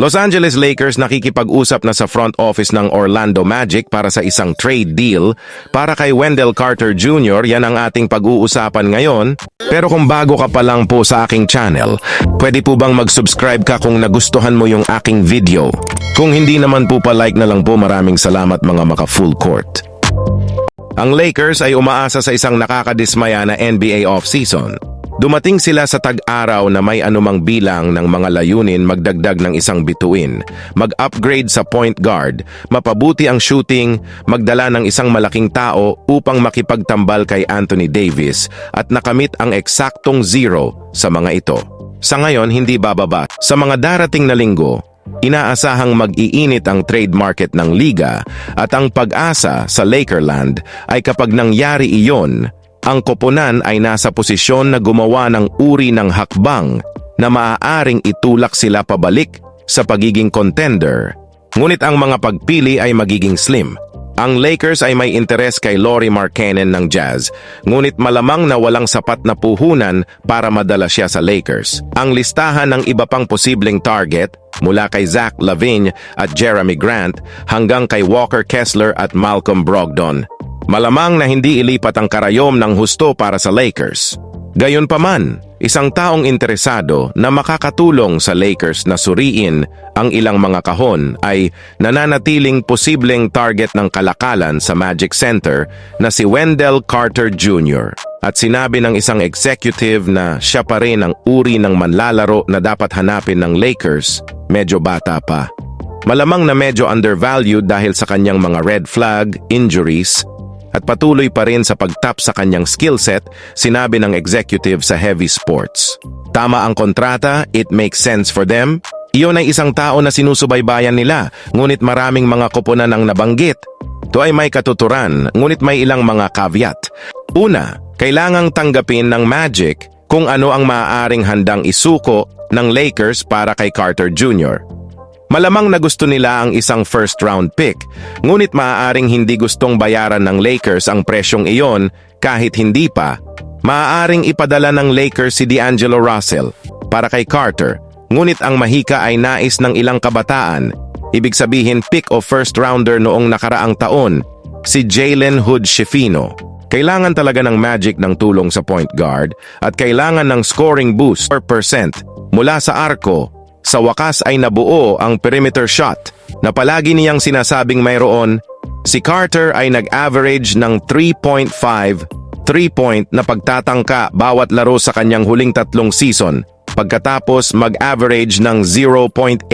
Los Angeles Lakers nakikipag-usap na sa front office ng Orlando Magic para sa isang trade deal para kay Wendell Carter Jr. Yan ang ating pag-uusapan ngayon. Pero kung bago ka pa lang po sa aking channel, pwede po bang mag-subscribe ka kung nagustuhan mo yung aking video? Kung hindi naman po pa-like na lang po maraming salamat mga maka full court. Ang Lakers ay umaasa sa isang nakakadismaya na NBA offseason. Dumating sila sa tag-araw na may anumang bilang ng mga layunin magdagdag ng isang bituin, mag-upgrade sa point guard, mapabuti ang shooting, magdala ng isang malaking tao upang makipagtambal kay Anthony Davis at nakamit ang eksaktong zero sa mga ito. Sa ngayon, hindi bababa. Sa mga darating na linggo, Inaasahang mag-iinit ang trade market ng liga at ang pag-asa sa Lakerland ay kapag nangyari iyon, ang koponan ay nasa posisyon na gumawa ng uri ng hakbang na maaaring itulak sila pabalik sa pagiging contender. Ngunit ang mga pagpili ay magiging slim. Ang Lakers ay may interes kay Laurie Markkanen ng Jazz, ngunit malamang na walang sapat na puhunan para madala siya sa Lakers. Ang listahan ng iba pang posibleng target mula kay Zach Lavine at Jeremy Grant hanggang kay Walker Kessler at Malcolm Brogdon Malamang na hindi ilipat ang karayom ng husto para sa Lakers. Gayunpaman, isang taong interesado na makakatulong sa Lakers na suriin ang ilang mga kahon ay nananatiling posibleng target ng kalakalan sa Magic Center na si Wendell Carter Jr. At sinabi ng isang executive na siya pa rin ang uri ng manlalaro na dapat hanapin ng Lakers, medyo bata pa. Malamang na medyo undervalued dahil sa kanyang mga red flag, injuries, at patuloy pa rin sa pagtap sa kanyang skill set, sinabi ng executive sa Heavy Sports. Tama ang kontrata, it makes sense for them. Iyon ay isang tao na sinusubaybayan nila, ngunit maraming mga koponan ang nabanggit. Ito ay may katuturan, ngunit may ilang mga caveat. Una, kailangang tanggapin ng Magic kung ano ang maaaring handang isuko ng Lakers para kay Carter Jr. Malamang na gusto nila ang isang first round pick, ngunit maaaring hindi gustong bayaran ng Lakers ang presyong iyon kahit hindi pa. Maaaring ipadala ng Lakers si D'Angelo Russell para kay Carter, ngunit ang mahika ay nais ng ilang kabataan, ibig sabihin pick o first rounder noong nakaraang taon, si Jalen Hood Shefino. Kailangan talaga ng Magic ng tulong sa point guard at kailangan ng scoring boost per percent mula sa arko sa wakas ay nabuo ang perimeter shot na palagi niyang sinasabing mayroon, si Carter ay nag-average ng 3.5 3-point na pagtatangka bawat laro sa kanyang huling tatlong season pagkatapos mag-average ng 0.8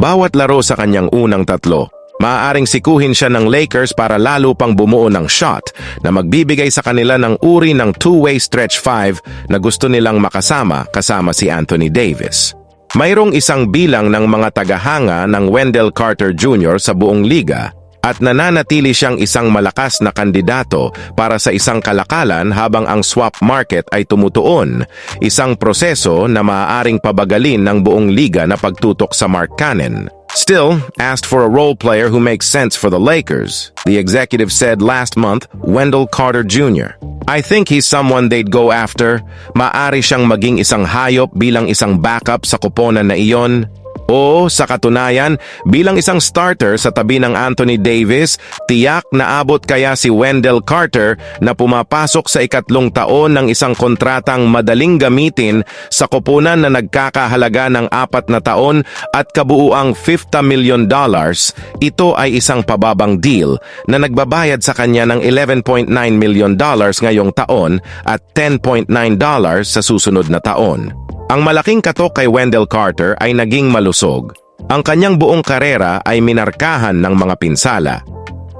bawat laro sa kanyang unang tatlo. Maaaring sikuhin siya ng Lakers para lalo pang bumuo ng shot na magbibigay sa kanila ng uri ng two-way stretch 5 na gusto nilang makasama kasama si Anthony Davis. Mayroong isang bilang ng mga tagahanga ng Wendell Carter Jr. sa buong liga at nananatili siyang isang malakas na kandidato para sa isang kalakalan habang ang swap market ay tumutuon, isang proseso na maaaring pabagalin ng buong liga na pagtutok sa Mark Cannon. Still, asked for a role player who makes sense for the Lakers, the executive said last month, Wendell Carter Jr. I think he's someone they'd go after. Maari siyang maging isang hayop bilang isang backup sa kuponan na iyon o sa katunayan, bilang isang starter sa tabi ng Anthony Davis, tiyak na abot kaya si Wendell Carter na pumapasok sa ikatlong taon ng isang kontratang madaling gamitin sa koponan na nagkakahalaga ng apat na taon at kabuuang 50 million dollars. Ito ay isang pababang deal na nagbabayad sa kanya ng 11.9 million dollars ngayong taon at 10.9 dollars sa susunod na taon. Ang malaking katok kay Wendell Carter ay naging malusog. Ang kanyang buong karera ay minarkahan ng mga pinsala.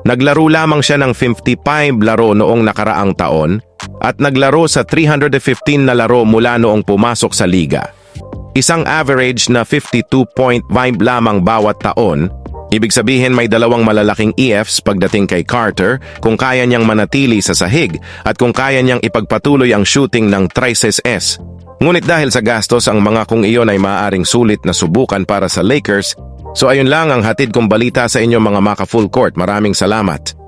Naglaro lamang siya ng 55 laro noong nakaraang taon at naglaro sa 315 na laro mula noong pumasok sa liga. Isang average na 52.5 lamang bawat taon Ibig sabihin may dalawang malalaking EFs pagdating kay Carter kung kaya niyang manatili sa sahig at kung kaya niyang ipagpatuloy ang shooting ng Trices S Ngunit dahil sa gastos ang mga kung iyon ay maaaring sulit na subukan para sa Lakers, so ayun lang ang hatid kong balita sa inyo mga maka full court. Maraming salamat.